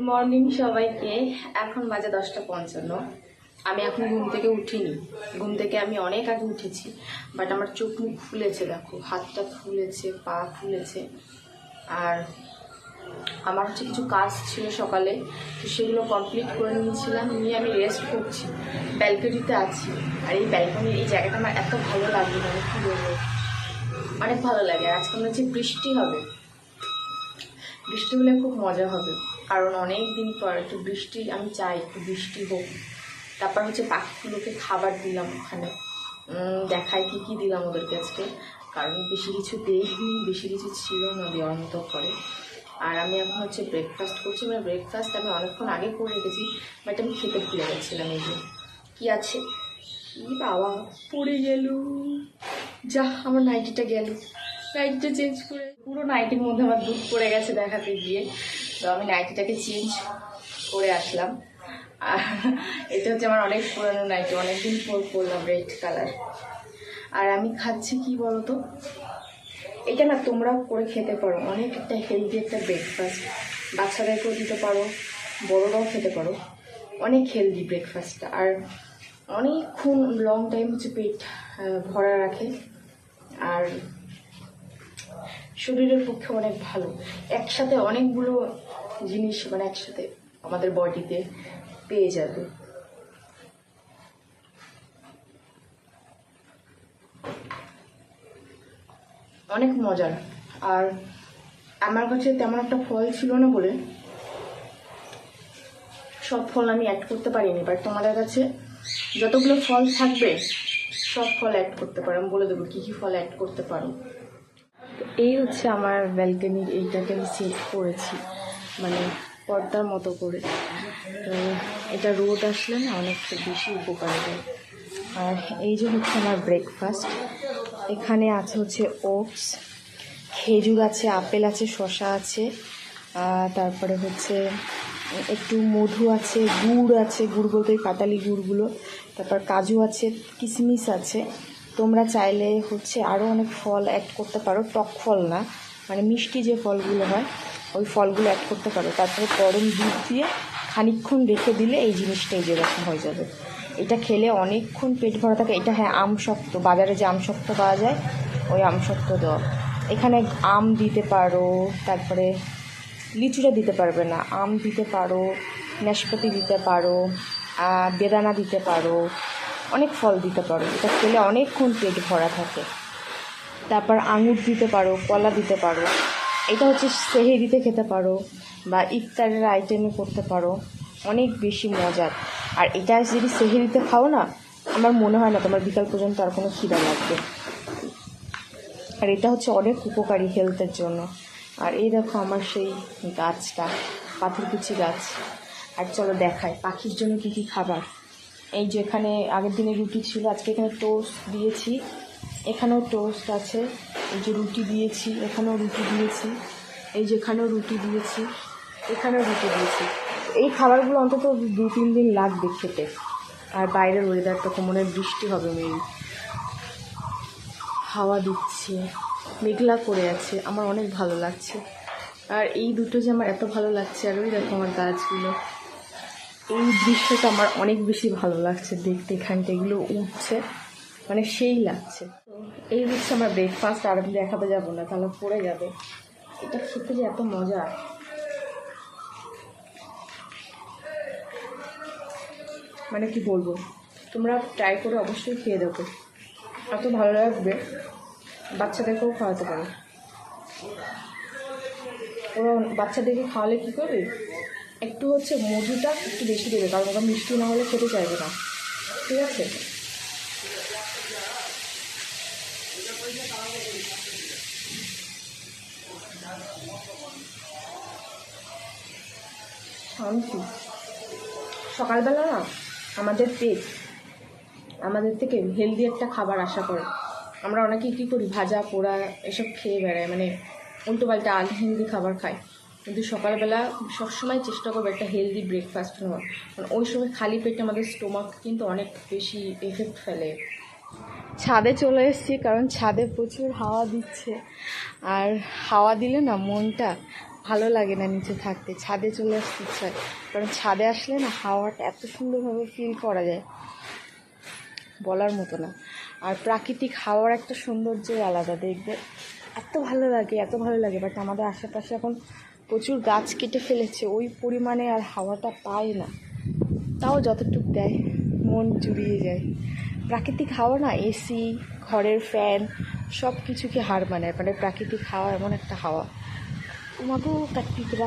Morning সবাইকে। এখন বাজে দশটা পঞ্চান্ন। আমি এখন ঘুম থেকে উঠিনি। ঘুম থেকে আমি অনেক আগে উঠেছি বাট আমার চোখ মুখ ফুলেছে, দেখো। হাতটা ফুলেছে, পা ফুলেছে। আর আমার হচ্ছে কিছু কাজ ছিল সকালে, তো সেগুলো কমপ্লিট করে নিয়েছিলাম। নিয়ে আমি রেস্ট করছি। ব্যালকনিতে আছি। আর এই ব্যালকনির এই জায়গাটা আমার এত ভালো লাগে মানে কী বলব? অনেক ভালো লাগে। আজকে মনে হচ্ছে বৃষ্টি হবে। বৃষ্টি হলে খুব মজা হবে। কারণ অনেক দিন পর একটু বৃষ্টি, আমি চাই একটু বৃষ্টি হোক। তারপর হচ্ছে পাখিগুলোকে খাবার দিলাম ওখানে। দেখায় কি কি দিলাম ওদেরকে আজকে? কারণ বেশি কিছু দেইনি, বেশি কিছু ছিল না দেওয়ার মতো করে। আর আমি এখন হচ্ছে ব্রেকফাস্ট করছি। মানে ব্রেকফাস্ট আমি অনেকক্ষণ আগে করে রেখেছি বাট আমি খেতে ভুলে গেছিলাম এই যে। কী আছে? কি বাবা, পড়ে গেল। যা, আমার নাইটিটা গেল। নাইটিটা চেঞ্জ করে পুরো নাইটির মধ্যে আমার দুধ পড়ে গেছে দেখাতে গিয়ে। তো আমি নাইটিটাকে চেঞ্জ করে আসলাম। এটা হচ্ছে আমার অনেক পুরনো নাইটি, অনেকদিন পর পরলাম রেড কালার আর আমি খাচ্ছি কি বলতো? এটা না তোমরাও করে খেতে পারো অনেক একটা হেলদি একটা ব্রেকফাস্ট বাচ্চাদেরকেও দিতে পারো, বড়রাও খেতে পারো। অনেক হেলদি ব্রেকফাস্টটা আর অনেকক্ষণ লং টাইম হচ্ছে পেট ভরা রাখে। আর শরীরের পক্ষে অনেক ভালো। একসাথে অনেকগুলো জিনিস মানে একসাথে আমাদের বডিতে পেয়ে যাবে। অনেক মজার। আর আমার কাছে তেমন একটা ফল ছিল না বলে সব ফল আমি অ্যাড করতে পারিনি বাট তোমাদের কাছে যতগুলো ফল থাকবে, সব ফল অ্যাড করতে পারো। আমি বলে দেবো কী কী ফল অ্যাড করতে পারো। এই হচ্ছে আমার ব্যালকনির এইটাকে আমি সেট করেছি। মানে পর্দার মতো করে। তো এটা রোদ আসলে না অনেকটা বেশি উপকার দেয়। আর এই যে হচ্ছে আমার ব্রেকফাস্ট এখানে আছে হচ্ছে ওটস খেজুর আছে, আপেল আছে শশা আছে তারপরে হচ্ছে একটু মধু আছে, গুড় আছে, গুড় বলতে পাতালি গুড়গুলো, তারপর কাজু আছে কিশমিশ আছে। তোমরা চাইলে হচ্ছে আরও অনেক ফল অ্যাড করতে পারো, টক ফল না মানে মিষ্টি যে ফলগুলো হয় ওই ফলগুলো অ্যাড করতে পারো। তারপরে গরম দুধ দিয়ে খানিকক্ষণ রেখে দিলে এই জিনিসটা যেরকম হয়ে যাবে। এটা খেলে অনেকক্ষণ পেট ভরা থাকে। এটা হ্যাঁ আম শক্ত। বাজারে যে আম শক্ত পাওয়া যায়, ওই আম শক্ত দেওয়া। এখানে আম দিতে পারো, তারপরে লিচুটা দিতে পারবে না। আম দিতে পারো, নাশপাতি দিতে পারো বেদানা দিতে পারো, অনেক ফল দিতে পারো। এটা খেলে অনেকক্ষণ পেট ভরা থাকে। তারপর আঙুর দিতে পারো, কলা দিতে পারো। এটা হচ্ছে সেহেরিতে খেতে পারো বা ইফতারের আইটেমে করতে পারো। অনেক বেশি মজার। আর এটা যদি সেহেরিতে খাও না, আমার মনে হয় না তোমার বিকাল পর্যন্ত আর কোনো খিদা লাগবে। আর এটা হচ্ছে অনেক উপকারী হেলথের জন্য। আর এই দেখো আমার সেই গাছটা, পাথর পাথরকুচি গাছ। আর চলো দেখাই, পাখির জন্য কী কী খাবার? এই যে এখানে আগের দিনে রুটি ছিল, আজকে এখানে টোস্ট দিয়েছি। এখানেও টোস্ট আছে। এই যে রুটি দিয়েছি, এখানেও রুটি দিয়েছি, এই যেখানেও রুটি দিয়েছি, এখানেও রুটি দিয়েছি। এই খাবারগুলো অন্তত দু, তিন দিন লাগবে খেতে। আর বাইরের ওয়েদারটা তো মনে বৃষ্টি হবে মেয়ে হাওয়া দিচ্ছে, মেঘলা করে আছে, আমার অনেক ভালো লাগছে। আর এই দুটো যে আমার এত ভালো লাগছে, আর ওই দেখো আমার গাছগুলো। এই দৃশ্যটা আমার অনেক বেশি ভালো লাগছে দেখতে, এখানটা এগুলো উঠছে। মানে সেই লাগছে। এই হচ্ছে আমার ব্রেকফাস্ট আর দেখাতে যাব না, তাহলে পড়ে যাবে। এটা খেতে যে এত মজা। মানে কি বলব, তোমরা ট্রাই করে অবশ্যই খেয়ে দেখো। এত ভালো লাগবে, বাচ্চাদেরকেও খাওয়াতে পারো। ওরা বাচ্চাদেরকে খাওয়ালে কী করবে? একটু হচ্ছে মধুটা একটু বেশি দেবে, কারণ ওরা মিষ্টি না হলে খেতে চাইবে না। ঠিক আছে? শান্তি। সকালবেলা না আমাদের পেট, আমাদের থেকে হেলদি একটা খাবার আশা করে। আমরা অনেকেই কী করি, ভাজা, পোড়া এসব খেয়ে বেড়াই মানে উল্টো পাল্টা আল হেলদি খাবার খাই। কিন্তু সকালবেলা সবসময় চেষ্টা করব একটা হেলদি ব্রেকফাস্ট নেওয়ার। কারণ ওই সময় খালি পেটে আমাদের স্টোমাক কিন্তু অনেক বেশি এফেক্ট ফেলে। ছাদে চলে এসেছি কারণ ছাদে প্রচুর হাওয়া দিচ্ছে। আর হাওয়া দিলে না মনটা ভালো লাগে না নিচে থাকতে, ছাদে চলে আসতে ইচ্ছা কারণ ছাদে আসলে না হাওয়াটা এত সুন্দরভাবে ফিল করা যায়, বলার মতো না। আর প্রাকৃতিক হাওয়ার একটা সৌন্দর্যই আলাদা, দেখবে এত ভালো লাগে, এত ভালো লাগে। বাট আমাদের আশেপাশে এখন প্রচুর গাছ কেটে ফেলেছে, ওই পরিমাণে আর হাওয়াটা পায় না। তাও যতটুকু দেয়, মন জুড়িয়ে যায়। প্রাকৃতিক হাওয়া না এসি ঘরের ফ্যান সব কিছুকে হার মানায়। মানে প্রাকৃতিক হাওয়া এমন একটা হাওয়া। তোমাকেও কাটপিকরা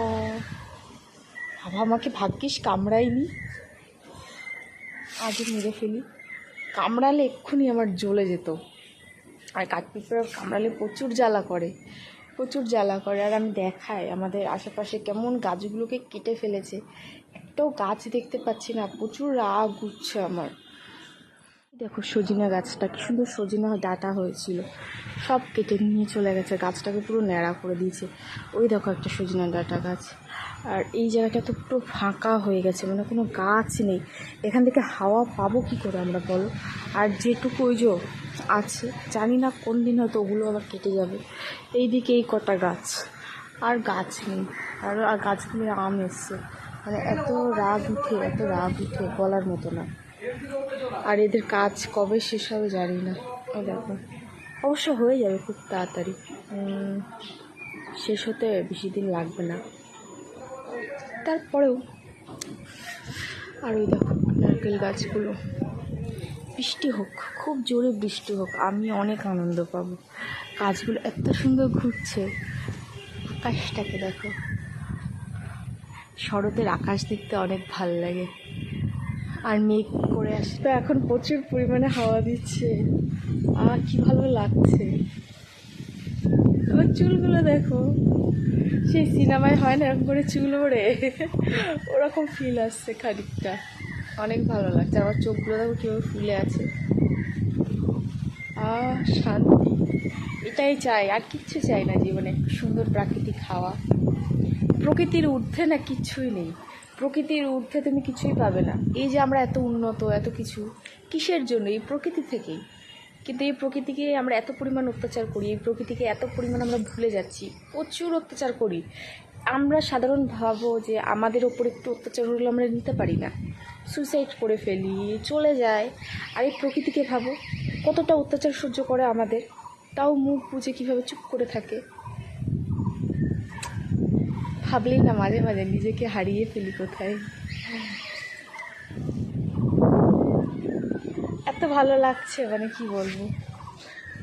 হাওয়া আমাকে ভাগ্যিস কামড়ায়নি। আজও মেরে ফেলি। কামড়ালে এক্ষুনি আমার জ্বলে যেত। আর কাঠপিঁপড়া কামড়ালে প্রচুর জ্বালা করে। প্রচুর জ্বালা করে। আর আমি দেখাই, আমাদের আশেপাশে কেমন গাছগুলোকে কেটে ফেলেছে। একটাও গাছ দেখতে পাচ্ছি না। প্রচুর রাগ উঠছে আমার। দেখো সজিনা গাছটা, কি সুন্দর সজিনা ডাটা হয়েছিল। সব কেটে নিয়ে চলে গেছে, গাছটাকে পুরো ন্যাড়া করে দিয়েছে। ওই দেখো একটা সজিনা ডাটা গাছ। আর এই জায়গাটা তো পুরো ফাঁকা হয়ে গেছে মানে কোনো গাছ নেই। এখান থেকে হাওয়া পাবো কি করে আমরা, বলো? আর যেটুকু ওই যে আছে, জানি না কোন দিন হয়তো ওগুলো আবার কেটে যাবে। এইদিকে এই কটা গাছ, আর গাছ নেই। আর আর গাছগুলো আম এসছে। মানে এত রাগ উঠে, এত রাগ উঠে বলার মতো না। আর এদের কাজ কবে শেষ হবে জানি না। দেখো। অবশ্য হয়ে যাবে খুব তাড়াতাড়ি। শেষ হতে বেশি দিন লাগবে না। তারপরেও আর ওই দেখো নারকেল গাছগুলো। বৃষ্টি হোক, খুব জোরে বৃষ্টি হোক, আমি অনেক আনন্দ পাবো। গাছগুলো এত সুন্দর ঘুরছে। আকাশটাকে দেখো। শরতের আকাশ দেখতে অনেক ভালো লাগে। আর মেঘ করে আসবে এখন প্রচুর পরিমাণে হাওয়া দিচ্ছে। আর কি ভালো লাগছে। আমার চুলগুলো দেখো। সেই সিনেমায় হয় না এরকম করে চুল ওড়ে। ওরকম ফিল আসছে খানিকটা। অনেক ভালো লাগছে। আমার চোখগুলো দেখো কীভাবে ফুলে আছে। আহ, শান্তি। এটাই চাই। আর কিচ্ছু চাই না জীবনে। সুন্দর প্রাকৃতিক হাওয়া। প্রকৃতির ঊর্ধ্বে না কিচ্ছুই নেই। প্রকৃতির ঊর্ধ্বে তুমি কিছুই পাবে না। এই যে আমরা এত উন্নত, এত কিছু, কিসের জন্য? এই প্রকৃতি থেকেই। কিন্তু এই প্রকৃতিকে আমরা এত পরিমাণ অত্যাচার করি, এই প্রকৃতিকে এত পরিমাণ আমরা ভুলে যাচ্ছি, প্রচুর অত্যাচার করি। আমরা সাধারণ ভাবো যে আমাদের ওপর একটু অত্যাচার হলে আমরা নিতে পারি না। সুইসাইড করে ফেলি, চলে যায়। আর এই প্রকৃতিকে ভাবো, কতটা অত্যাচার সহ্য করে আমাদের? তাও মুখ বুঝে কীভাবে চুপ করে থাকে? ভাবলেই না মাঝে মাঝে নিজেকে হারিয়ে ফেলি কোথায়। এত ভালো লাগছে মানে কি বলব?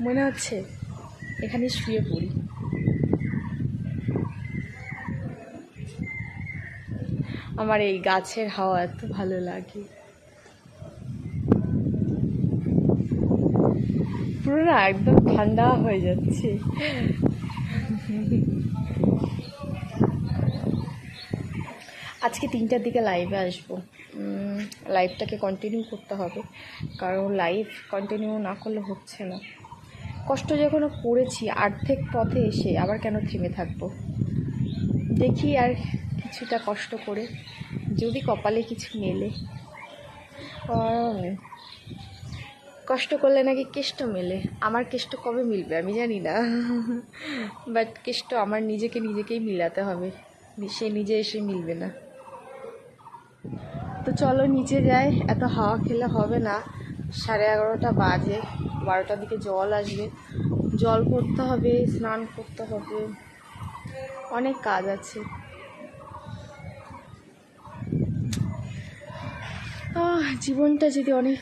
মনে হচ্ছে এখানে শুয়ে পড়ি। আমার এই গাছের হাওয়া এত ভালো লাগে। পুরো না একদম ঠান্ডা হয়ে যাচ্ছে। আজকে তিনটার দিকে লাইভে আসব। লাইভটাকে কন্টিনিউ করতে হবে। কারণ লাইভ কন্টিনিউ না করলে হচ্ছে না। কষ্ট যখন করেছি, আর্ধেক পথে এসে আবার কেন থেমে থাকব? দেখি আর কিছুটা কষ্ট করে, যদি কপালে কিছু মেলে। কষ্ট করলে নাকি কেষ্ট মেলে। আমার কেষ্ট কবে মিলবে আমি জানি না। বাট কেষ্ট আমার নিজেকে নিজেকেই মিলাতে হবে। সে নিজে এসে মিলবে না। তো চলো নিচে যাই, এত হাওয়া খেলে হবে না। সাড়ে এগারোটা বাজে, বারোটার দিকে জল আসবে। জল করতে হবে, স্নান করতে হবে। অনেক কাজ আছে। জীবনটা যদি অনেক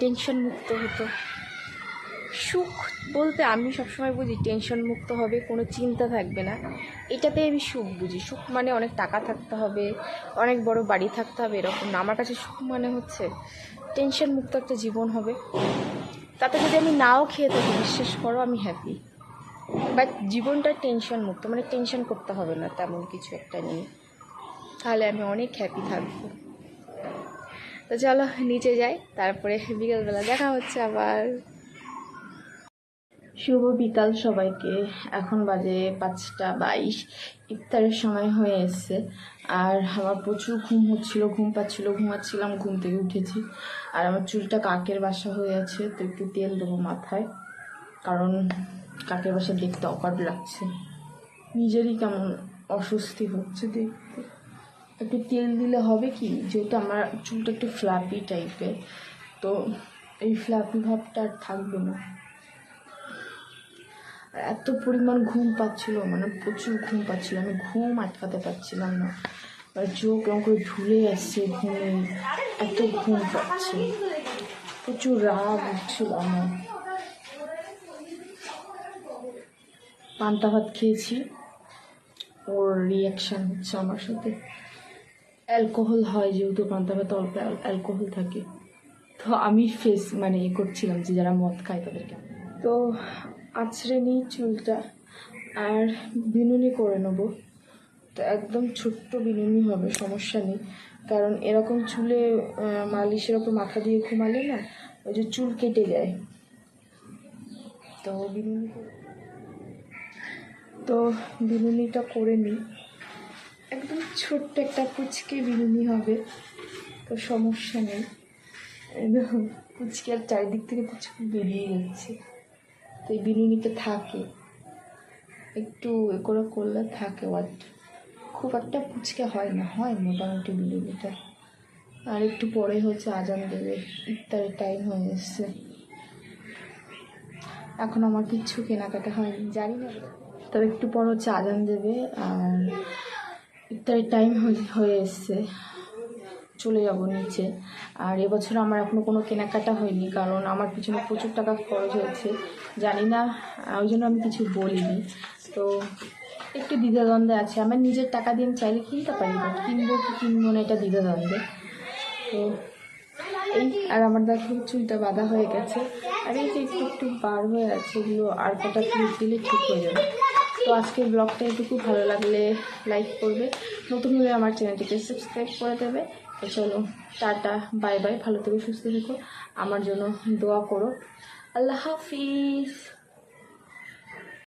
টেনশন মুক্ত হতো। সুখ বলতে আমি সবসময় বুঝি টেনশন মুক্ত হবে, কোনো চিন্তা থাকবে না। এটাতে আমি সুখ বুঝি। সুখ মানে অনেক টাকা থাকতে হবে, অনেক বড় বাড়ি থাকতে হবে, এরকম না। আমার কাছে সুখ মানে হচ্ছে টেনশন মুক্ত একটা জীবন হবে। তাতে যদি আমি নাও খেয়ে থাকি, বিশ্বাস করো আমি হ্যাপি বাট জীবনটা টেনশন মুক্ত মানে টেনশন করতে হবে না, তেমন কিছু একটা নিয়ে। তাহলে আমি অনেক হ্যাপি থাকব। তো চলো, নিচে যাই, তারপরে বিকেলবেলা দেখা হচ্ছে আবার। শুভ বিকাল সবাইকে। এখন বাজে পাঁচটা বাইশ। ইফতারের সময় হয়ে এসছে। আর আমার প্রচুর ঘুম হচ্ছিল, ঘুম পাচ্ছিল, ঘুমাচ্ছিলাম, ঘুম থেকে উঠেছি। আর আমার চুলটা কাকের বাসা হয়ে আছে, তো একটু তেল দেবো মাথায়। কারণ কাকের বাসা দেখতে অকার লাগছে। নিজেরই কেমন অস্বস্তি হচ্ছে দেখতে। একটু তেল দিলে হবে কি? যেহেতু আমার চুলটা একটু ফ্ল্যাপি টাইপের তো এই ফ্ল্যাপি ভাবটা আর থাকবে না। এত পরিমাণ ঘুম পাচ্ছিল মানে প্রচুর ঘুম পাচ্ছিল। আমি ঘুম আটকাতে পারছিলাম না। আর চোখ এরকম করে ঝুলে আসছে ঘুমে, এত ঘুম পাচ্ছে। প্রচুর রাগ উঠছিল আমার। পান্তা ভাত খেয়েছি। ওর রিয়াকশান হচ্ছে আমার সাথে। অ্যালকোহল হয় যেহেতু, পান্তা ভাতে অল্প অ্যালকোহল থাকে। তো আমি ফেস মানে এ করছিলাম যে যারা মদ খায় তাদেরকে। তো আছড়ে নিই চুলটা আর বিনুনি করে নেব। তো একদম ছোট্ট বিনুনি হবে, সমস্যা নেই। কারণ এরকম চুলে মালিশের ওপর মাথা দিয়ে ঘুমালে না, ওই যে চুল কেটে যায়। তো বিনুনি তো বিনুনিটা করে নিই। একদম ছোট্ট একটা কুচকে বিনুনি হবে, তো সমস্যা নেই। কুচকে আর চারিদিক থেকে তো চুল বেরিয়ে যাচ্ছে। তো এই বিনুনিতে থাকে। একটু এ করে করলে থাকে ওয়াট খুব একটা পুচকে হয় না, হয় মোটামুটি বিনুনিটা। আর একটু পরে হচ্ছে আজান দেবে, ইফতারের টাইম হয়ে এসছে। এখন আমার কিচ্ছু কেনাকাটা হয়নি, জানি না। তবে একটু পর হচ্ছে আজান দেবে আর ইফতারের টাইম হয়ে এসছে। চলে যাব নিচে। আর এবছর আমার এখনও কোনো কেনাকাটা হয়নি, কারণ আমার পিছনে প্রচুর টাকা খরচ হয়েছে জানি না, ওই জন্য আমি কিছু বলিনি। তো একটু দ্বিধাদ্বন্দ্বে আছে। আমার নিজের টাকা দিয়ে আমি চাইলে কিনতে পারি বাট কিনবো কি কিনবো না এটা দ্বিধাদ্বন্দ্বে। তো এই, আর আমার দেখো চুলটা বাঁধা হয়ে গেছে। আর এই যে একটু একটু বার হয়ে আছে, এগুলো আর কটা ক্লিপ দিলে ঠিক হয়ে যাবে। তো আজকের ব্লগটা একটু এটুকু। ভালো লাগলে লাইক করবে। নতুন হলে আমার চ্যানেলটিকে সাবস্ক্রাইব করে দেবে। তো চলো, টাটা, বাই বাই, ভালো থেকো, সুস্থ থেকো, আমার জন্য দোয়া করো। আল্লাহ হাফিজ।